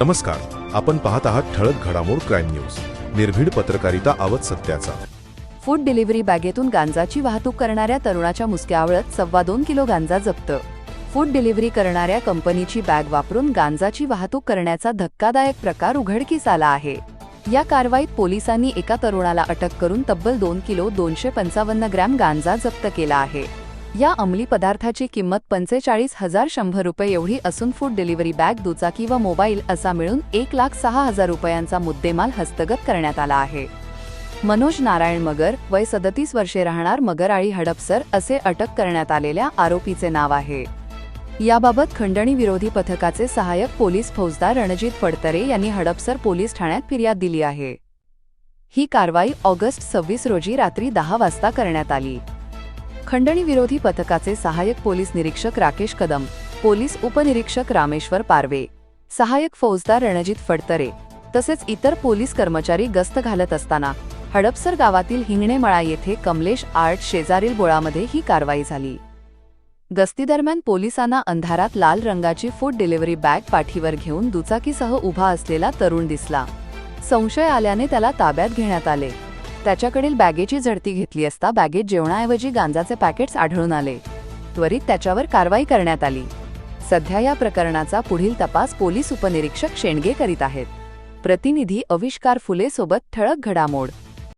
नमस्कार. आपण पाहत आहात ठळक घडामोड क्राईम न्यूज. निर्भीड पत्रकारिता आवत सत्याचा. फूड डिलिव्हरी बॅगेतून गांजाची वाहतूक करणाऱ्या तरुणाच्या मुसक्यावळत सव्वा दोन किलो गांजा जप्त. फूड डिलिव्हरी करणाऱ्या कंपनीची बॅग वापरून गांजाची वाहतूक करण्याचा धक्कादायक प्रकार उघडकीस आला आहे. या कारवाईत पोलिसांनी एका तरुणाला अटक करून तब्बल दोन किलो दोनशे पंचावन्न ग्रॅम गांजा जप्त केला आहे. या अंमली पदार्थाची किंमत पंचेचाळीस हजार शंभर रुपये एवढी असून फूड डिलिव्हरी बॅग दुचाकी व मोबाईल असा मिळून एक लाख सहा हजार रुपयांचा मुद्देमाल हस्तगत करण्यात आला आहे. मनोज नारायण मगर वय सदतीस वर्षे राहणार मगराळी हडपसर असे अटक करण्यात आलेल्या आरोपीचे नाव आहे. याबाबत खंडणी विरोधी पथकाचे सहाय्यक पोलीस फौजदार रणजित फडतरे यांनी हडपसर पोलीस ठाण्यात फिर्याद दिली आहे. ही कारवाई ऑगस्ट सव्वीस रोजी रात्री दहा वाजता करण्यात आली. खंडणी विरोधी पथकाचे सहाय्यक पोलीस निरीक्षक राकेश कदम पोलीस उपनिरीक्षक रामेश्वर पारवे सहाय्यक फौजदार रणजित फडतरे तसेच इतर पोलीस कर्मचारी गस्त घालत असताना हडपसर गावातील हिंगणेमळा येथे कमलेश आर्ट शेजारील बोळामध्ये ही कारवाई झाली. गस्तीदरम्यान पोलिसांना अंधारात लाल रंगाची फूड डिलिव्हरी बॅग पाठीवर घेऊन दुचाकीसह उभा असलेला तरुण दिसला. संशय आल्याने त्याला ताब्यात घेण्यात आले. त्याच्याकडील बॅगेची झडती घेतली असता बॅगेत जेवणाऐवजी गांजाचे पॅकेट्स आढळून आले. त्वरित त्याच्यावर कारवाई करण्यात आली. सध्या या प्रकरणाचा पुढील तपास पोलीस उपनिरीक्षक शेंडगे करीत आहेत. प्रतिनिधी अविष्कार फुले सोबत ठळक घडामोड